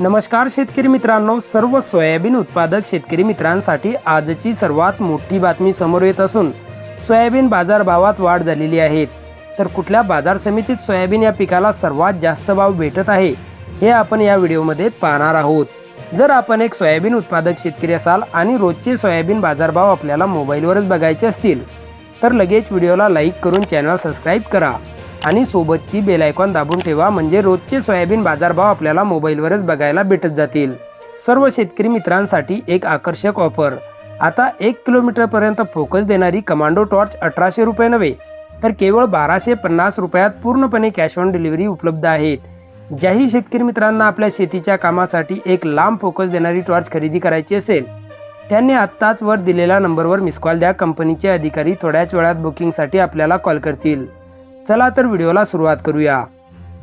नमस्कार शेतकरी मित्रांनो सर्व सोयाबीन उत्पादक शेतकरी मित्रांसाठी आजची सर्वात मोठी बातमी समोर येत असून सोयाबीन बाजारभावात वाढ झालेली आहे. तर कुठल्या बाजार समितीत सोयाबीन या पिकाला सर्वात जास्त भाव भेटत आहे हे आपण या व्हिडिओमध्ये पाहणार आहोत. जर आपण एक सोयाबीन उत्पादक शेतकरी असाल आणि रोजचे सोयाबीन बाजारभाव आपल्याला मोबाईलवरच बघायचे असतील तर लगेच व्हिडिओला लाईक करून चॅनल सबस्क्राईब करा. आणि सोबतची बेल आयकॉन दाबून ठेवा म्हणजे रोजचे सोयाबीन बाजारभाव आपल्याला मोबाईलवरच बघायला भेटत जातील. सर्व शेतकरी मित्रांसाठी एक आकर्षक ऑफर. आता एक किलोमीटरपर्यंत फोकस देणारी कमांडो टॉर्च अठराशे रुपये नव्हे तर केवळ बाराशे पन्नास रुपयात पूर्णपणे कॅश ऑन डिलिव्हरी उपलब्ध आहेत. ज्याही शेतकरी मित्रांना आपल्या शेतीच्या कामासाठी एक लांब फोकस देणारी टॉर्च खरेदी करायची असेल त्यांनी आत्ताच वर दिलेल्या नंबरवर मिस कॉल द्या कंपनीचे अधिकारी थोड्याच वेळात बुकिंगसाठी आपल्याला कॉल करतील. चला तर व्हिडिओला सुरुवात करूया.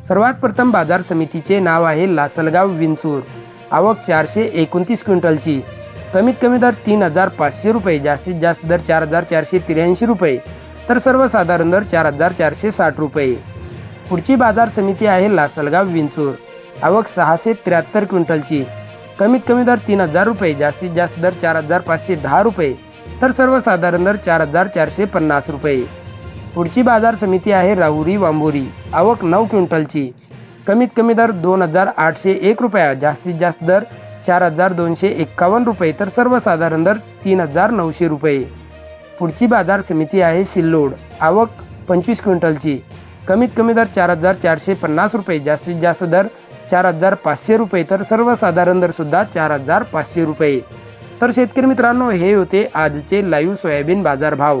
सर्वात प्रथम बाजार समितीचे नाव आहे लासलगाव विंचूर. आवक चारशे एकोणतीस क्विंटलची. कमीत कमी दर तीन हजार पाचशे रुपये जास्तीत जास्त दर चार हजार चारशे त्र्याऐंशी रुपये तर सर्वसाधारण दर चार हजार चारशे साठ रुपये. पुढची बाजार समिती आहे लासलगाव विंचूर. आवक सहाशे त्र्याहत्तर क्विंटलची. कमीत कमी दर तीन हजार रुपये जास्तीत जास्त दर चार हजार पाचशे दहा रुपये तर सर्वसाधारण दर चार हजार चारशे पन्नास रुपये. पुढची बाजार समिती आहे राहुरी वांबोरी. आवक नऊ क्विंटलची. कमीत कमी दर दोन हजार आठशे एक रुपया जास्तीत जास्त दर चार हजार दोनशे एक्कावन्न रुपये तर सर्वसाधारण दर तीन हजार नऊशे रुपये. पुढची बाजार समिती आहे सिल्लोड. आवक पंचवीस क्विंटलची. कमीत कमी दर चार हजार चारशे पन्नास रुपये जास्तीत जास्त दर चार हजार पाचशे रुपये तर सर्वसाधारण दरसुद्धा चार हजार पाचशे रुपये. तर शेतकरी मित्रांनो हे होते आजचे लाईव्ह सोयाबीन बाजार भाव